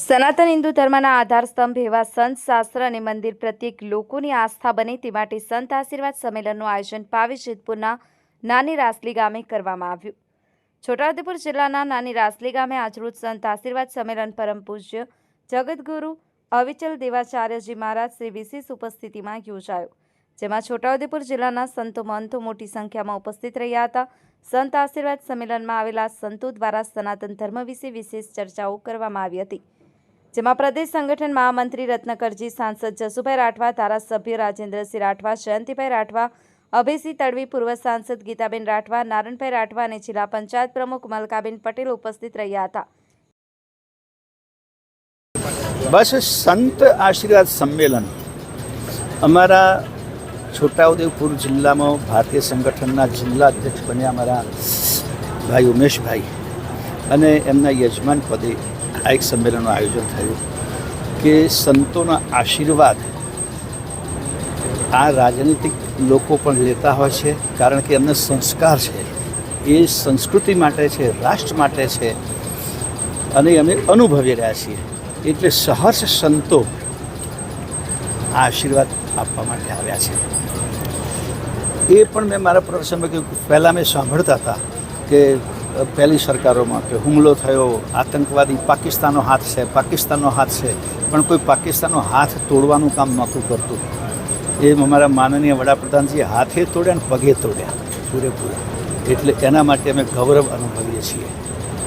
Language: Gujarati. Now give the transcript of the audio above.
સનાતન હિન્દુ ધર્મના આધારસ્તંભ એવા સંત, શાસ્ત્ર અને મંદિર પ્રત્યેક લોકોની આસ્થા બને તે માટે સંત આશીર્વાદ સંમેલનનું આયોજન પાવી જેતપુરના નાની રાસલી ગામે કરવામાં આવ્યું. છોટાઉદેપુર જિલ્લાના નાની રાસલી ગામે આજરોજ સંત આશીર્વાદ સંમેલન પરમ પૂજ્ય જગતગુરુ અવિચલ દેવાચાર્યજી મહારાજ શ્રી વિશેષ ઉપસ્થિતિમાં યોજાયો. જેમાં છોટાઉદેપુર જિલ્લાના સંતો મહંતો મોટી સંખ્યામાં ઉપસ્થિત રહ્યા હતા. સંત આશીર્વાદ સંમેલનમાં આવેલા સંતો દ્વારા સનાતન ધર્મ વિશે વિશેષ ચર્ચાઓ કરવામાં આવી હતી. જેમાં પ્રદેશ સંગઠન મહામંત્રી રત્નકરજી, સાંસદ જસુભાઈ રાઠવા, ધારાસભ્ય રાજેન્દ્રસિંહ રાઠવા, જયંતિભાઈ રાઠવા, અભયસિંહ તડવી, પૂર્વ સાંસદ ગીતાબેન રાઠવા, નારણભાઈ રાઠવા અને જિલ્લા પંચાયત પ્રમુખ મલકાબેન પટેલ ઉપસ્થિત રહ્યા હતા. બસ સંત આશીર્વાદ સંમેલન. અમારા છોટાઉદેપુર જિલ્લામાં ભારતીય સંગઠનના જિલ્લા અધ્યક્ષ બન્યા અમારા ભાઈ ઉમેશભાઈ અને એમના યજમાન પદે આ એક સંમેલનનું આયોજન થયું કે સંતોના આશીર્વાદ આ રાજનીતિક લોકો પણ લેતા હોય છે, કારણ કે એમને સંસ્કાર છે. એ સંસ્કૃતિ માટે છે, રાષ્ટ્ર માટે છે. અને અમે અનુભવી રહ્યા છીએ. એટલે સહર્ષ સંતો આ આશીર્વાદ આપવા માટે આવ્યા છે. એ પણ મેં મારા પ્રવચનમાં કહ્યું પહેલાં મેં સાંભળતા હતા કે પહેલી સરકારોમાં કે હુમલો થયો, આતંકવાદી પાકિસ્તાનનો હાથ છે, પાકિસ્તાનનો હાથ છે, પણ કોઈ પાકિસ્તાનનો હાથ તોડવાનું કામ નહોતું કરતું. એ અમારા માનનીય વડાપ્રધાનજી હાથે તોડ્યા ને પગે તોડ્યા, પૂરેપૂરા. એટલે એના માટે અમે ગૌરવ અનુભવીએ છીએ.